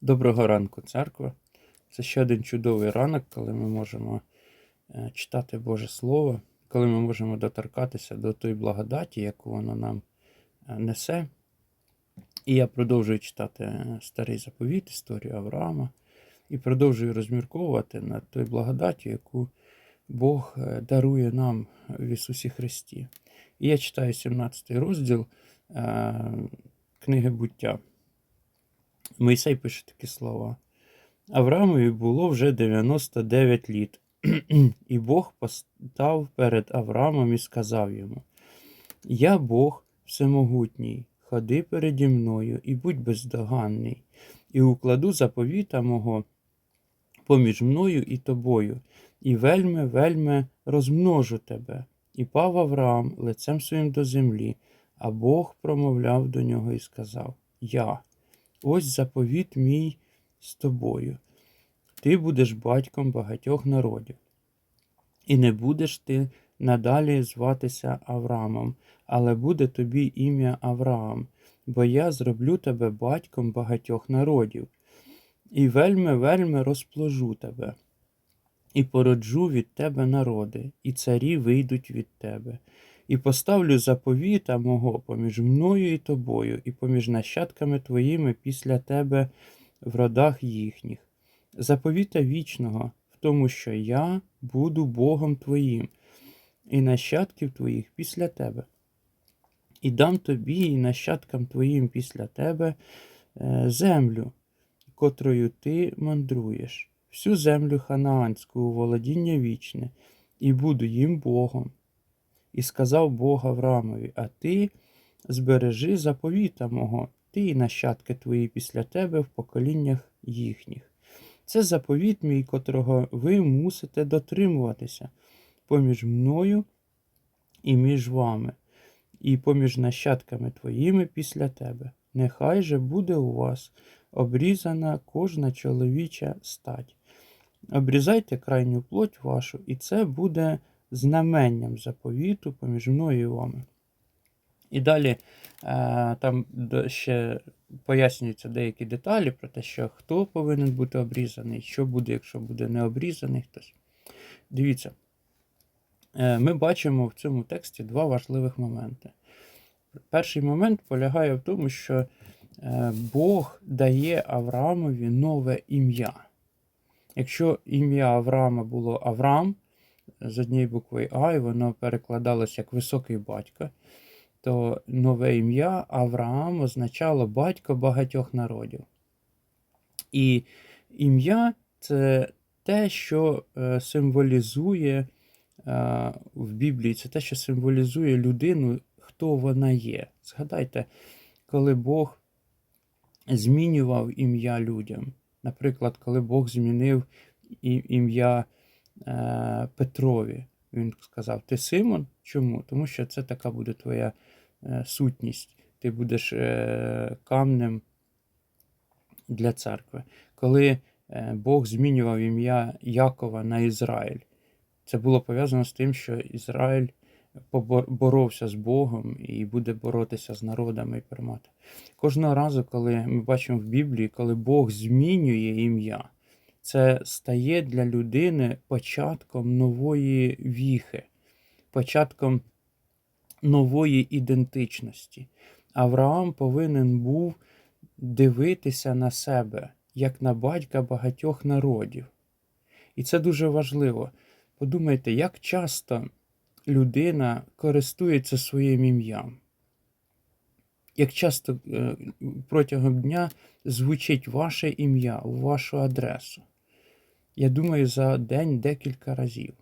Доброго ранку, церква. Це ще один чудовий ранок, коли ми можемо е, читати Боже Слово, коли ми можемо доторкатися до тої благодаті, яку воно нам е, несе. І я продовжую читати е, старий заповіт, історію Авраама, і продовжую розмірковувати над тою благодаттю, яку Бог дарує нам в Ісусі Христі. І я читаю 17 розділ книги буття. Мойсей пише такі слова. Авраамові було вже 99 літ, і Бог постав перед Авраамом і сказав йому: Я Бог всемогутній, ходи переді мною і будь бездоганний, і укладу заповіта мого поміж мною і тобою, і вельми, вельми розмножу тебе. І пав Авраам лицем своїм до землі, а Бог промовляв до нього і сказав: Я. Ось заповіт мій з тобою. Ти будеш батьком багатьох народів. І не будеш ти надалі зватися Авраамом, але буде тобі ім'я Авраам, бо я зроблю тебе батьком багатьох народів, і вельми вельми розпложу тебе, і породжу від тебе народи, і царі вийдуть від тебе. І поставлю заповіта мого поміж мною і тобою, і поміж нащадками твоїми після тебе в родах їхніх. Заповіта вічного в тому, що я буду Богом твоїм, і нащадків твоїх після тебе. І дам тобі і нащадкам твоїм після тебе е, землю, котрою ти мандруєш, всю землю ханаанську у володіння вічне, і буду їм Богом. І сказав Бог Авраамові, а ти збережи заповіта мого, ти і нащадки твої після тебе в поколіннях їхніх. Це заповіт мій, котрого ви мусите дотримуватися поміж мною і між вами, і поміж нащадками твоїми після тебе. Нехай же буде у вас обрізана кожна чоловіча стать. Обрізайте крайню плоть вашу, і це буде знаменням заповіту поміж мною і вами. І далі е, там ще пояснюються деякі деталі про те, що хто повинен бути обрізаний, що буде, якщо буде не обрізаний хтось. Дивіться, е, ми бачимо в цьому тексті два важливих моменти. Перший момент полягає в тому, що е, Бог дає Авраамові нове ім'я. Якщо ім'я Авраама було Авраам, з однієї букви А, і воно перекладалось як високий батько, то нове ім'я Авраам означало батько багатьох народів. І ім'я це те, що е, символізує е, в Біблії, це те, що символізує людину, хто вона є. Згадайте, коли Бог змінював ім'я людям. Наприклад, коли Бог змінив ім'я Петрові. Він сказав: Ти Симон? Чому? Тому що це така буде твоя е, сутність. Ти будеш е, камнем для церкви. Коли е, Бог змінював ім'я Якова на Ізраїль, це було пов'язано з тим, що Ізраїль боровся з Богом і буде боротися з народами і перемати. Кожного разу, коли ми бачимо в Біблії, коли Бог змінює ім'я, це стає для людини початком нової віхи, початком нової ідентичності. Авраам повинен був дивитися на себе як на батька багатьох народів. І це дуже важливо. Подумайте, як часто людина користується своїм ім'ям. Як часто е, протягом дня звучить ваше ім'я у вашу адресу. Я думаю, за день декілька разів.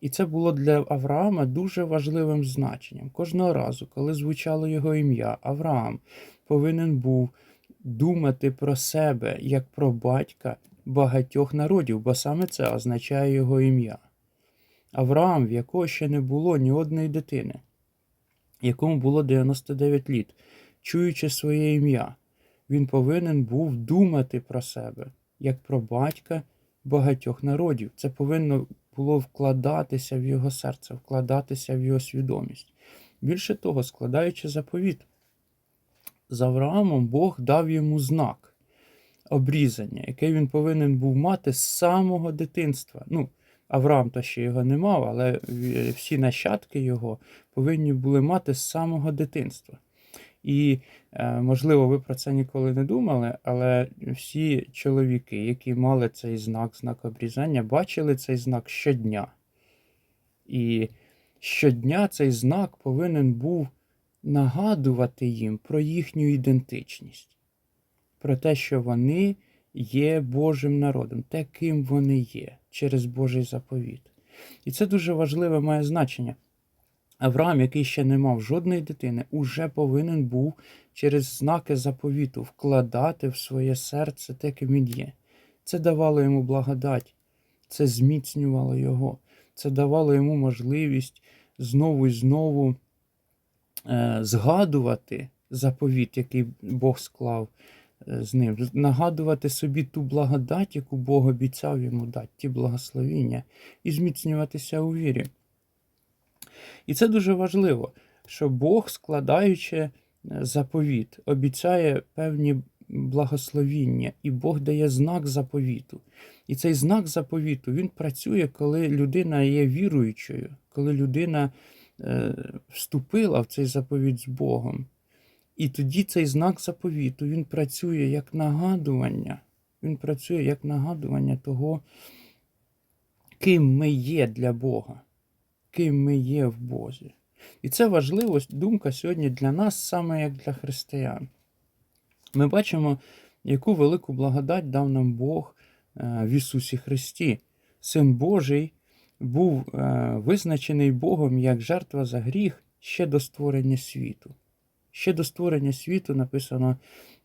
І це було для Авраама дуже важливим значенням. Кожного разу, коли звучало його ім'я, Авраам повинен був думати про себе як про батька багатьох народів, бо саме це означає його ім'я. Авраам, в якого ще не було ні одної дитини, якому було 99 літ, чуючи своє ім'я, він повинен був думати про себе як про батька багатьох народів. Це повинно було вкладатися в його серце, вкладатися в його свідомість. Більше того, складаючи заповіт, з Авраамом Бог дав йому знак. обрізання, яке він повинен був мати з самого дитинства. Ну, Авраам то ще його не мав, але всі нащадки його повинні були мати з самого дитинства. І, е, можливо, ви про це ніколи не думали, але всі чоловіки, які мали цей знак, знак обрізання, бачили цей знак щодня. І щодня цей знак повинен був нагадувати їм про їхню ідентичність, про те, що вони є Божим народом, те, ким вони є через Божий заповіт. І це дуже важливе має значення. Авраам, який ще не мав жодної дитини, уже повинен був через знаки заповіту вкладати в своє серце те, ким він є. Це давало йому благодать, це зміцнювало його, це давало йому можливість знову і знову е, згадувати заповіт, який Бог склав е, з ним, нагадувати собі ту благодать, яку Бог обіцяв йому дати, ті благословіння, і зміцнюватися у вірі. І це дуже важливо, що Бог, складаючи е, заповіт, обіцяє певні благословіння, і Бог дає знак заповіту. І цей знак заповіту він працює, коли людина є віруючою, коли людина е, вступила в цей заповіт з Богом. І тоді цей знак заповіту він працює як нагадування. Він працює як нагадування того, ким ми є для Бога, ким ми є в Бозі. І це важлива думка сьогодні для нас, саме як для християн. Ми бачимо, яку велику благодать дав нам Бог е, в Ісусі Христі. Син Божий був е, визначений Богом як жертва за гріх ще до створення світу. Ще до створення світу написано,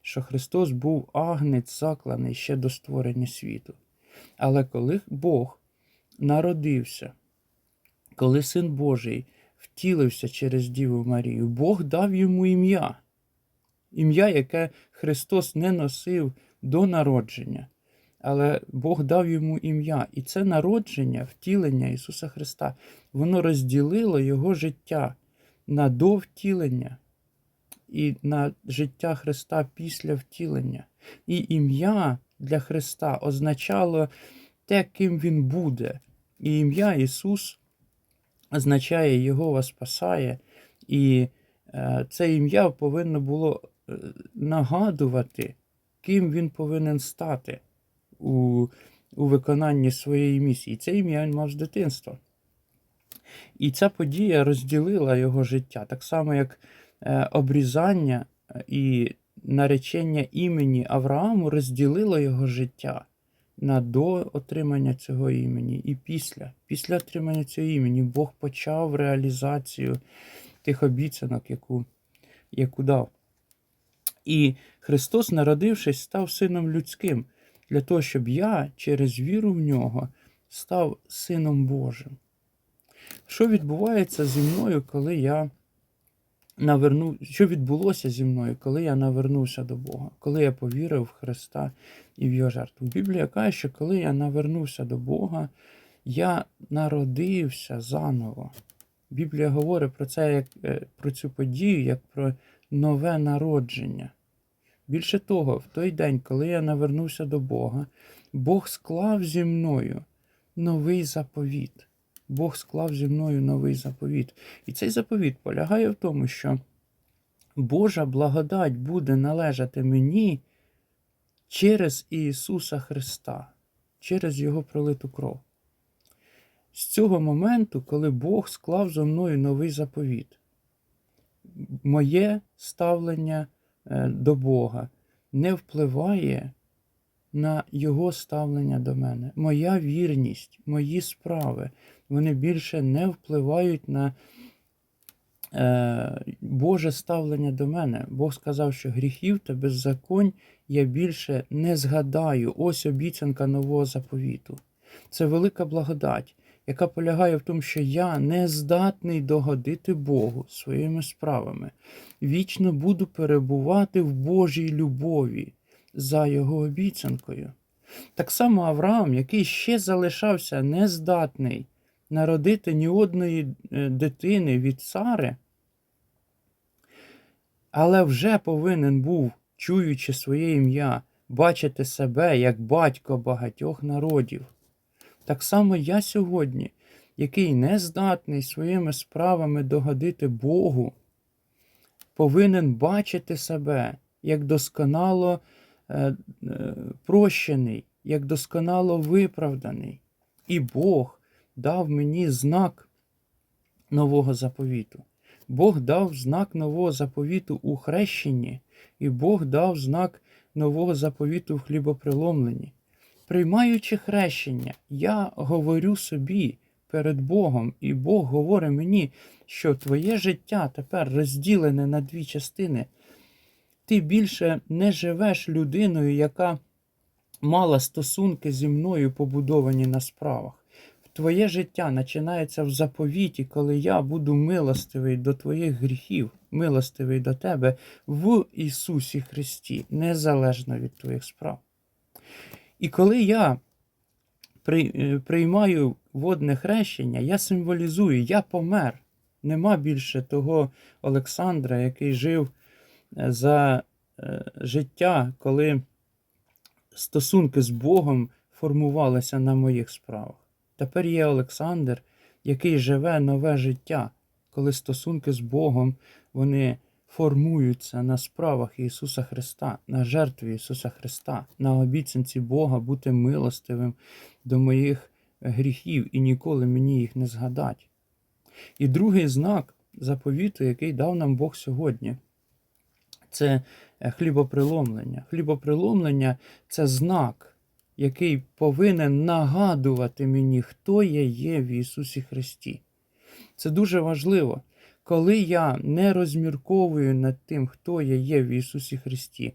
що Христос був агнець закланий ще до створення світу. Але коли Бог народився, коли Син Божий втілився через Діву Марію, Бог дав йому ім'я. Ім'я, яке Христос не носив до народження, але Бог дав йому ім'я. І це народження, втілення Ісуса Христа, воно розділило Його життя на довтілення і на життя Христа після втілення. І ім'я для Христа означало те, ким Він буде. І ім'я Ісус означає Його спасає. І е, це ім'я повинно було е, нагадувати, ким він повинен стати у, у виконанні своєї місії. Це ім'я він мав з дитинства. І ця подія розділила його життя, так само, як е, обрізання і наречення імені Аврааму розділило його життя на до отримання цього імені і після. Після отримання цього імені Бог почав реалізацію тих обіцянок, яку, яку дав. І Христос, народившись, став сином людським, для того, щоб я через віру в нього став сином Божим. Що відбувається зі мною, коли я наверну... Що відбулося зі мною, коли я навернувся до Бога, коли я повірив в Христа і в його жертву? Біблія каже, що коли я навернувся до Бога, я народився заново. Біблія говорить про це як е, про цю подію, як про нове народження. Більше того, в той день, коли я навернувся до Бога, Бог склав зі мною новий заповіт. Бог склав зі мною новий заповіт. І цей заповіт полягає в тому, що Божа благодать буде належати мені через Ісуса Христа, через Його пролиту кров. З цього моменту, коли Бог склав зо мною новий заповіт, моє ставлення е, до Бога не впливає на Його ставлення до мене. Моя вірність, мої справи, вони більше не впливають на е, Боже ставлення до мене. Бог сказав, що гріхів та беззаконь я більше не згадаю. Ось обіцянка нового заповіту. Це велика благодать, яка полягає в тому, що я не здатний догодити Богу своїми справами. Вічно буду перебувати в Божій любові за його обіцянкою. Так само Авраам, який ще залишався нездатний народити ні одної е, дитини від цари, але вже повинен був, чуючи своє ім'я, бачити себе як батько багатьох народів. Так само я сьогодні, який не здатний своїми справами догодити Богу, повинен бачити себе як досконало е, е, прощений, як досконало виправданий. І Бог дав мені знак нового заповіту. Бог дав знак нового заповіту у хрещенні, і Бог дав знак нового заповіту в хлібоприломленні. Приймаючи хрещення, я говорю собі перед Богом, і Бог говорить мені, що твоє життя тепер розділене на дві частини. Ти більше не живеш людиною, яка мала стосунки зі мною побудовані на справах. Твоє життя починається в заповіті, коли я буду милостивий до твоїх гріхів, милостивий до тебе в Ісусі Христі, незалежно від твоїх справ. І коли я е, приймаю водне хрещення, я символізую, я помер. Нема більше того Олександра, який жив е, за е, життя, коли стосунки з Богом формувалися на моїх справах. Тепер є Олександр, який живе нове життя, коли стосунки з Богом вони формуються на справах Ісуса Христа, на жертві Ісуса Христа, на обіцянці Бога бути милостивим до моїх гріхів і ніколи мені їх не згадать. І другий знак заповіту, який дав нам Бог сьогодні, це е, хлібоприломлення. Хлібоприломлення це знак, який повинен нагадувати мені, хто я є в Ісусі Христі. Це дуже важливо. Коли я не розмірковую над тим, хто я є в Ісусі Христі,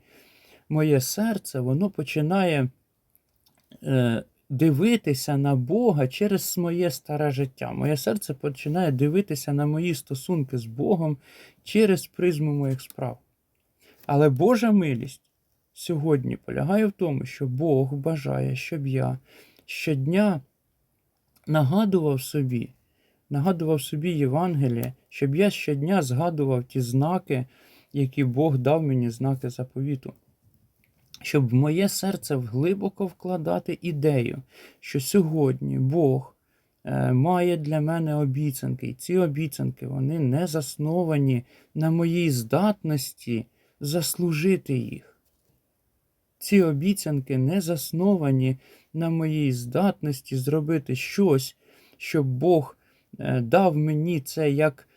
моє серце воно починає е, дивитися на Бога через моє старе життя. Моє серце починає дивитися на мої стосунки з Богом через призму моїх справ. Але Божа милість сьогодні полягає в тому, що Бог бажає, щоб я щодня нагадував собі, нагадував собі Євангеліє, щоб я щодня згадував ті знаки, які Бог дав мені, знаки заповіту. Щоб в моє серце глибоко вкладати ідею, що сьогодні Бог е, має для мене обіцянки, і ці обіцянки вони не засновані на моїй здатності заслужити їх. Ці обіцянки не засновані на моїй здатності зробити щось, щоб Бог е, дав мені це як,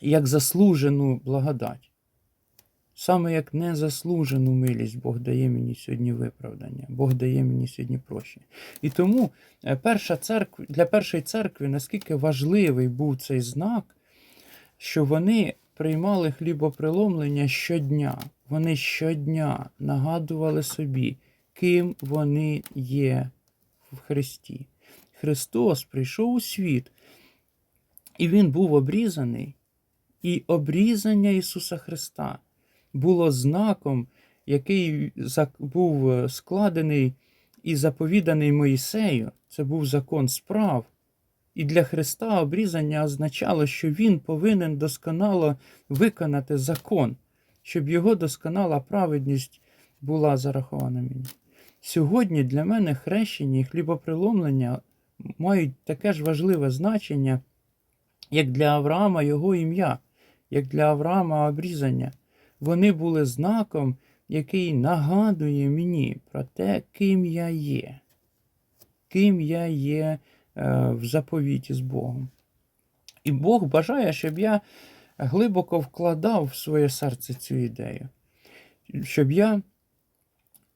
як заслужену благодать. Саме як незаслужену милість Бог дає мені сьогодні виправдання, Бог дає мені сьогодні прощення. І тому е, перша церква, для першої церкви наскільки важливий був цей знак, що вони приймали хлібоприломлення щодня. Вони щодня нагадували собі, ким вони є в Христі. Христос прийшов у світ, і Він був обрізаний, і обрізання Ісуса Христа було знаком, який був е, складений і заповіданий Моїсею. Це був закон справ. І для Христа обрізання означало, що Він повинен досконало виконати закон, щоб його досконала праведність була зарахована мені. Сьогодні для мене хрещення і хлібоприломлення мають таке ж важливе значення, як для Авраама його ім'я, як для Авраама обрізання. Вони були знаком, який нагадує мені про те, ким я є, ким я є е, в заповіті з Богом. І Бог бажає, щоб я глибоко вкладав в своє серце цю ідею, щоб я,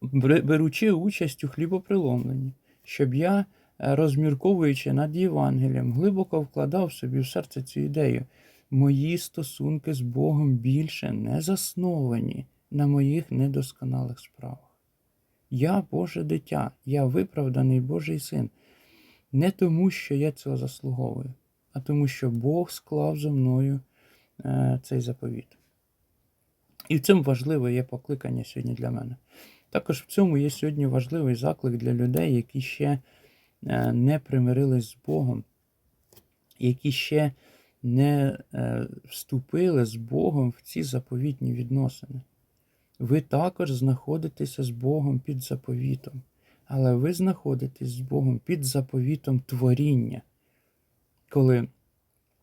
беручи участь у хлібоприломленні, щоб я, е, розмірковуючи над Євангелієм, глибоко вкладав собі в серце цю ідею. Мої стосунки з Богом більше не засновані на моїх недосконалих справах. Я Боже дитя, я виправданий Божий син. Не тому, що я цього заслуговую, а тому, що Бог склав зо мною цей заповіт. І в цьому важливе є покликання сьогодні для мене. Також в цьому є сьогодні важливий заклик для людей, які ще е, не примирились з Богом, які ще не е, вступили з Богом в ці заповітні відносини. ви також знаходитеся з Богом під заповітом. Але ви знаходитесь з Богом під заповітом творіння. Коли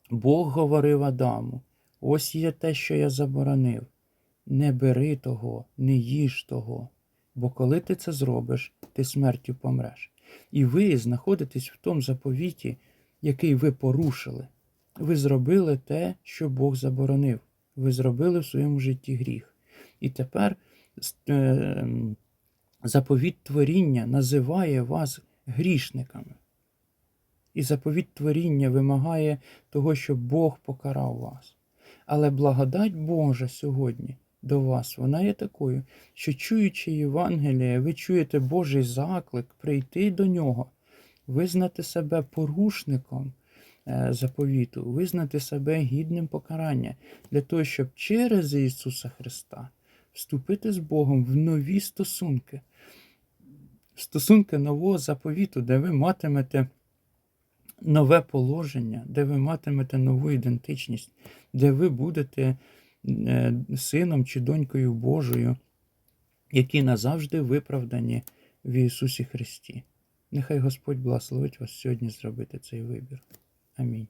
Бог говорив Адаму: ось є те, що я заборонив. Не бери того, не їж того, бо коли ти це зробиш, ти смертю помреш. І ви знаходитесь в тому заповіті, який ви порушили. Ви зробили те, що Бог заборонив. Ви зробили в своєму житті гріх. І тепер е, заповіт творіння називає вас грішниками. І заповіт творіння вимагає того, щоб Бог покарав вас. Але благодать Божа сьогодні до вас, вона є такою, що чуючи Євангеліє, ви чуєте Божий заклик прийти до нього, визнати себе порушником е, заповіту, визнати себе гідним покарання для того, щоб через Ісуса Христа вступити з Богом в нові стосунки, стосунки нового заповіту, де ви матимете нове положення, де ви матимете нову ідентичність, де ви будете е, сином чи донькою Божою, які назавжди виправдані в Ісусі Христі. Нехай Господь благословить вас сьогодні зробити цей вибір. Амінь.